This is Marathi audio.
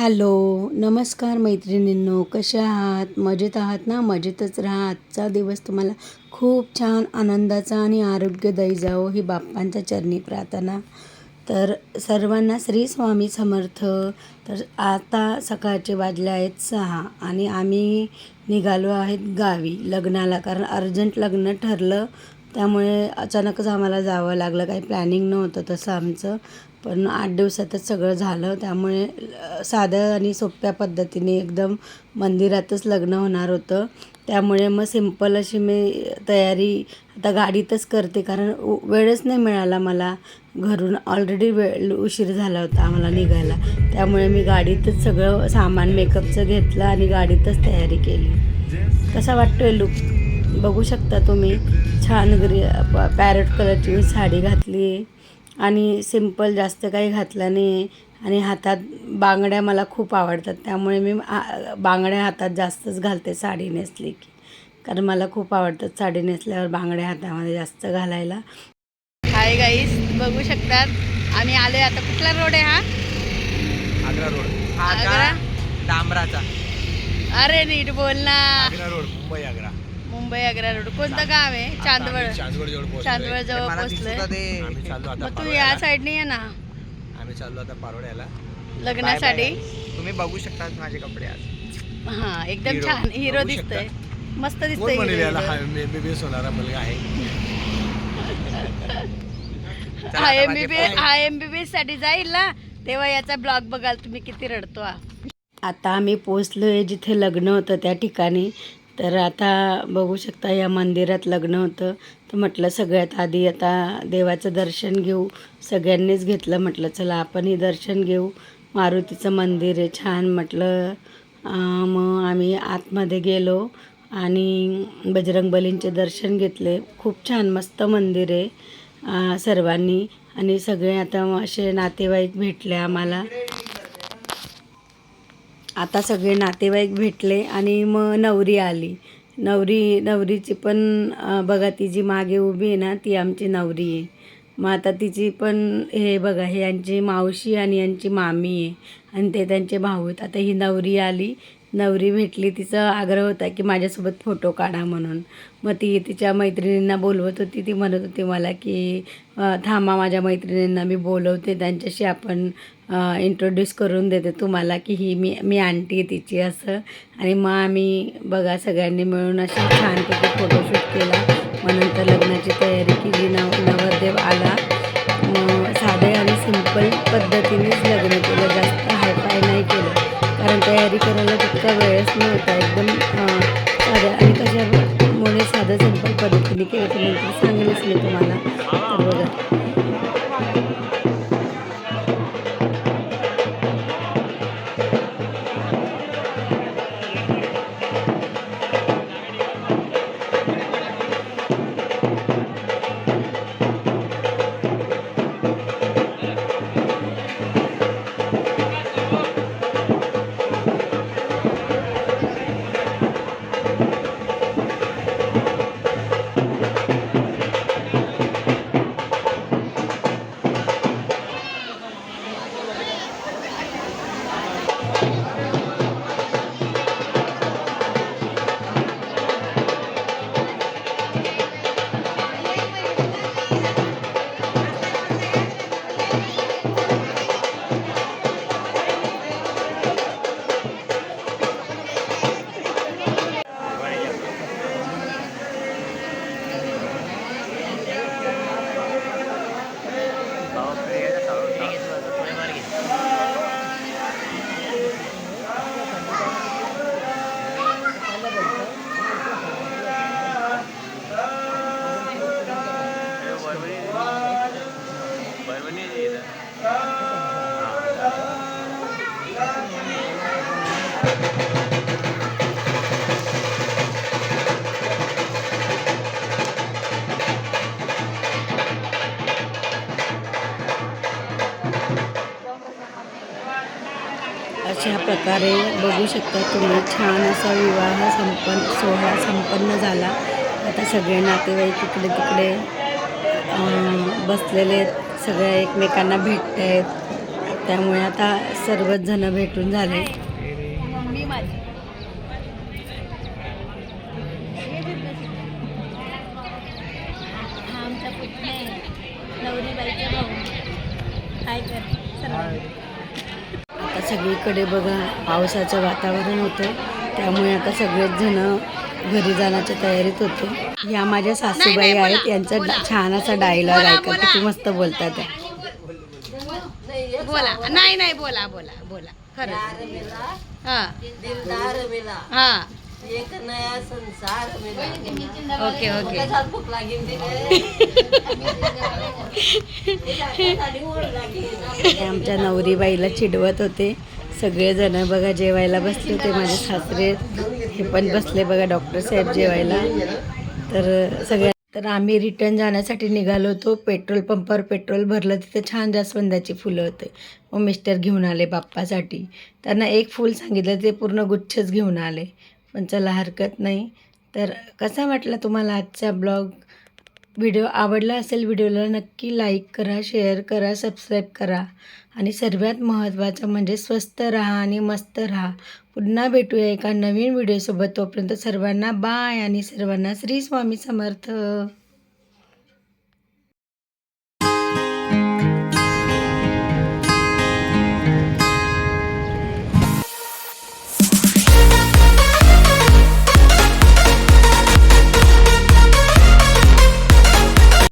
हॅलो नमस्कार मैत्रिणींनो कशा आहात? मजेत आहात ना? मजेतच राहा. आजचा दिवस तुम्हाला खूप छान आनंदाचा आणि आरोग्यदायी जावो ही बाप्पांच्या चरणी प्रार्थना. तर सर्वांना श्री स्वामी समर्थ. तर आता सकाळचे वाजले आहेत सहा आणि आम्ही निघालो आहेत गावी लग्नाला. कारण अर्जंट लग्न ठरलं त्यामुळे अचानकच आम्हाला जावं लागलं. काही प्लॅनिंग नव्हतं तसं आमचं. पण आठ दिवसातच सगळं झालं. त्यामुळे साधं साध्या आणि सोप्या पद्धतीने एकदम मंदिरातच लग्न होणार होतं. त्यामुळे मग सिंपल अशी मी तयारी आता गाडीतच करते. कारण उ- वेळच नाही मिळाला मला. घरून ऑलरेडी वेळ उशीर झाला होता आम्हाला निघायला. त्यामुळे मी गाडीतच सगळं सामान मेकअपचं घेतलं आणि गाडीतच तयारी केली. कसा वाटतोय लुक बघू शकता तुम्ही. छान ग्री प- कलरची साडी घातली आहे आणि सिंपल जास्त काही घातलं नाही. आणि हातात बांगड्या मला खूप आवडतात. त्यामुळे मी बांगड्या हातात जास्तच घालते साडी नेसली की. कारण मला खूप आवडतात साडी नेसल्यावर बांगड्या हातामध्ये जास्त घालायला. हाय गाईस बघू शकतात. आम्ही आले आता. कुठला रोड आहे हा? आग्रा रोड. आग्रा? डांबराचा. अरे नीट बोल ना. आग्रा रोड मुंबई आग्रा. मुंबई आग्रा रोड. कोणतं गाव आहे? चांदवड. चांदवड जवळ चांदवड जवळ पोहोचलोय. आम्ही चाललो आता मग तू. या साईडने ये ना. आम्ही चाललो आता पारोड्याला लग्नासाठी? तुम्ही बघू शकता माझे कपडे आज. हा एकदम. छान. हिरो दिसतोय. मस्त कोण दिसतोय म्हणेल याला. हा एमबीबीएस होणारा मुलगा आहे. चला हा आता एम माझे बी बी पाय- हा एम बी बी साठी जाईल ना? तेव्हा याचा ब्लॉग बघाल तुम्ही किती रडतो हा आता आम्ही पोचलोय जिथे लग्न होतं त्या ठिकाणी. तर आता बघू शकता या मंदिरात लग्न होतं. तर म्हटलं सगळ्यात आधी आता देवाचं दर्शन घेऊ. सगळ्यांनीच घेतलं म्हटलं चला आपणही दर्शन घेऊ. मारुतीचं मंदिर आहे छान म्हटलं. मग आम्ही आतमध्ये गेलो आणि बजरंगबलींचे दर्शन घेतले. खूप छान मस्त मंदिर आहे सर्वांनी. आणि सगळे आता असे नातेवाईक भेटले आम्हाला. आता सगळे नातेवाईक भेटले आणि मग नवरी आली. नवरी नवरीची पण बघा ती जी मागे उभी आहे ना ती आमची नवरी आहे. मग आता तिची पण हे बघा हे यांची मावशी आणि यांची मामी आहे. आणि ते त्यांचे भाऊ आहेत. आता ही नवरी आली नवरी भेटली तिचा आग्रह होता की माझ्यासोबत फोटो काढा म्हणून. मग ती तिच्या मैत्रिणींना बोलवत होती. ती म्हणत होती मला की थांबा माझ्या मैत्रिणींना मी बोलवते. त्यांच्याशी आपण इंट्रोड्यूस करून देते तुम्हाला की ही मी मी आंटी आहे तिची असं. आणि मग आम्ही बघा सगळ्यांनी मिळून असे छानपैकी फोटोशूट केला. मग नंतर लग्नाची तयारी केली. नव नवरदेव आला. मग साधे आणि सिंपल पद्धतीनेच लग्न केलं जास्त. तयारी करायला तितका वेळच नव्हता एकदम साध्या आणि कशामुळे साधं सिंपल पद्धतीने केलं तर नंतर सांगेलच मी तुम्हाला. तर बघा. अशा प्रकारे बघू शकता तुम्ही. छान असा विवाह संपन्न सोहळा संपन्न झाला. आता सगळे नातेवाईक इकडे तिकडे बसलेले आहेत. सगळ्या एकमेकांना भेटत आहेत. त्यामुळे आता सर्वच जण भेटून झाले. काय कर. आता सगळीकडे बघा पावसाचं वातावरण होतं. त्यामुळे आता सगळेच जण घरी जाण्याच्या तयारीत होते. या माझ्या सासूबाई आहेत यांचा डा- छान असा डायलॉग ऐका किती मस्त बोलतात त्या. बोला. नाही नाही बोला बोला बोला. खरं हा. दिलदार मिला हा. एक नया संसार मिला। Okay okay. भूक लागेल आमच्या नवरीबाईला चिडवत होते. सगळेजण बघा जेवायला बसले होते माझे सासरे. हे पण बसले बघा डॉक्टर साहेब जेवायला. तर सगळ्या तर आम्ही रिटर्न जाण्यासाठी निघालो होतो. पेट्रोल पंपावर पेट्रोल भरलं तिथे छान जास्वंदाची फुलं होते. मग मिस्टर घेऊन आले बाप्पासाठी. त्यांना एक फूल सांगितलं ते पूर्ण गुच्छच घेऊन आले. पण चला हरकत नाही. तर कसा वाटला तुम्हाला आजचा ब्लॉग? व्हिडिओ आवडला असेल व्हिडिओला नक्की लाईक करा शेअर करा सबस्क्राईब करा. आणि सर्वात महत्त्वाचं म्हणजे स्वस्त राहा आणि मस्त राहा. पुन्हा भेटूया एका नवीन व्हिडिओसोबत. तोपर्यंत सर्वांना बाय आणि सर्वांना श्री स्वामी समर्थ.